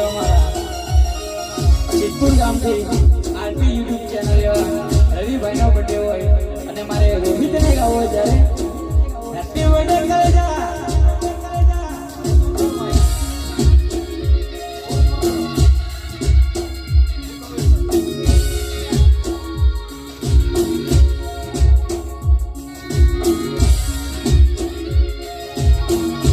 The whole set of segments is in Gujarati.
એવા ગામથી આરપી યુટ્યુબ ચેનલ એવા રવિભાઈનો બર્થડે હોય અને મારે રોહિતને ગાવો હોય thank you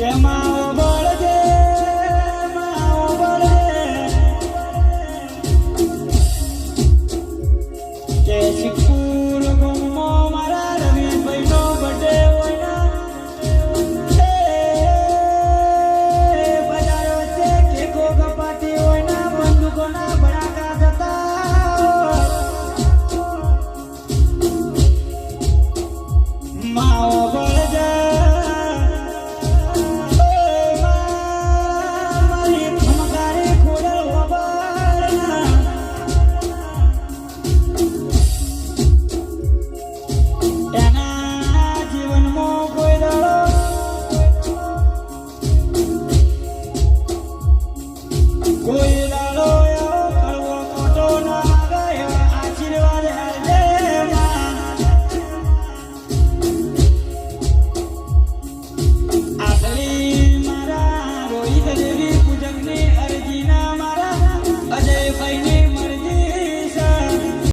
Yeah, my boy. 我依